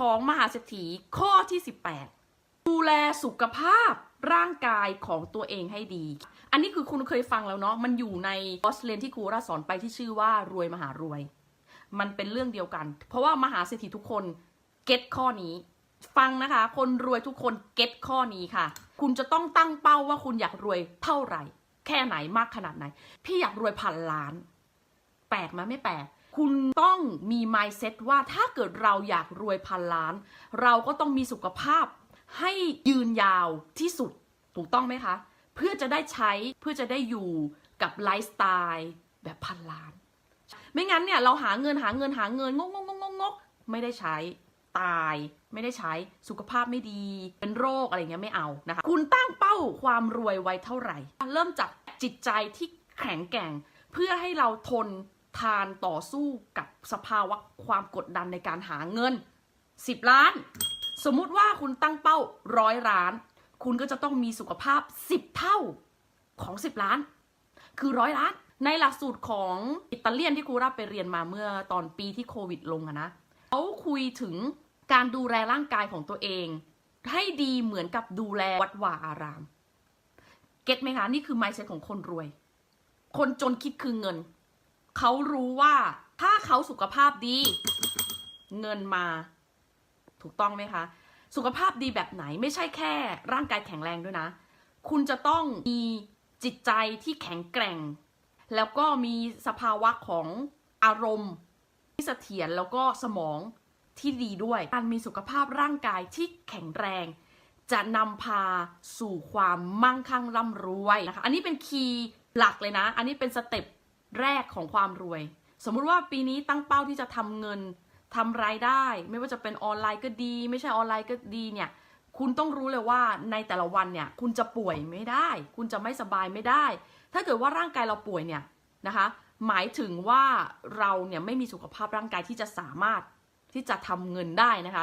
ของมหาเศรษฐีข้อที่ 18 ดูแลสุขภาพร่างกายของตัวเองให้ดี อันนี้คือคุณเคยฟังแล้วเนาะ มันอยู่ในคอร์สเรียนที่ครูราสอนไปที่ชื่อว่ารวยมหารวย มันเป็นเรื่องเดียวกัน เพราะว่ามหาเศรษฐีทุกคนเก็ตข้อนี้ ฟังนะคะ คนรวยทุกคนเก็ตข้อนี้ค่ะ คุณจะต้องตั้งเป้าว่าคุณอยากรวยเท่าไหร่ แค่ไหนมากขนาดไหน พี่อยากรวยพันล้าน ลกไหมไม่แปลกคุณต้องมี mindset ว่าถ้าเกิดเราอยากรวยพันล้าน เราก็ต้องมีสุขภาพให้ยืนยาวที่สุดถูกต้องไหมคะ เพื่อจะได้ใช้เพื่อจะได้อยู่กับไลฟ์สไตล์แบบพันล้าน ไม่งั้นเนี่ยเราหาเงินหาเงินหาเงินงกงกงกงกไม่ได้ใช้ตายไม่ได้ใช้สุขภาพไม่ดี เป็นโรคอะไรเงี้ยไม่เอานะคะคุณตั้งเป้าความรวยไว้เท่าไหร่ เริ่มจากจิตใจที่แข็งแกร่ง เพื่อให้เราทน ทานต่อสู้กับสภาวะความกดดันในการหาเงิน 10 ล้าน สมมุติว่าคุณตั้งเป้าร้อยล้าน คุณก็จะต้องมีสุขภาพ 10 เท่าของ 10 ล้าน คือร้อยล้าน ในหลักสูตรของอิตาเลียนที่ครูรับไปเรียนมาเมื่อตอนปีที่โควิดลงอะนะเขาคุยถึงการดูแลร่างกายของตัวเอง ให้ดีเหมือนกับดูแลวัดวาอาราม เก็ตไหมคะ นี่คือ mindset ของคนรวย คนจนคิดคือเงิน เขารู้ว่าถ้าเขาสุขภาพดีเงินมา ถูกต้องไหมคะ สุขภาพดีแบบไหนไม่ใช่แค่ ร่างกายแข็งแรงด้วยนะ คุณจะต้องมีจิตใจที่แข็งแกร่ง แล้วก็มีสภาวะของอารมณ์ที่เสถียรแล้วก็สมองที่ดีด้วย การมีสุขภาพร่างกายที่แข็งแรง จะนำพาสู่ความมั่งคั่งร่ำรวยนะคะ อันนี้เป็นคีย์หลักเลยนะ อันนี้เป็นสเต็ป แรกของความรวย สมมุติว่าปีนี้ตั้งเป้าที่จะทำเงินทำรายได้ ไม่ว่าจะเป็นออนไลน์ก็ดี ไม่ใช่ออนไลน์ก็ดีเนี่ย คุณต้องรู้เลยว่าในแต่ละวันเนี่ย คุณจะป่วยไม่ได้ คุณจะไม่สบายไม่ได้ ถ้าเกิดว่าร่างกายเราป่วยเนี่ยนะคะ หมายถึงว่าเราเนี่ยไม่มีสุขภาพร่างกายที่จะสามารถที่จะทำเงินได้นะคะ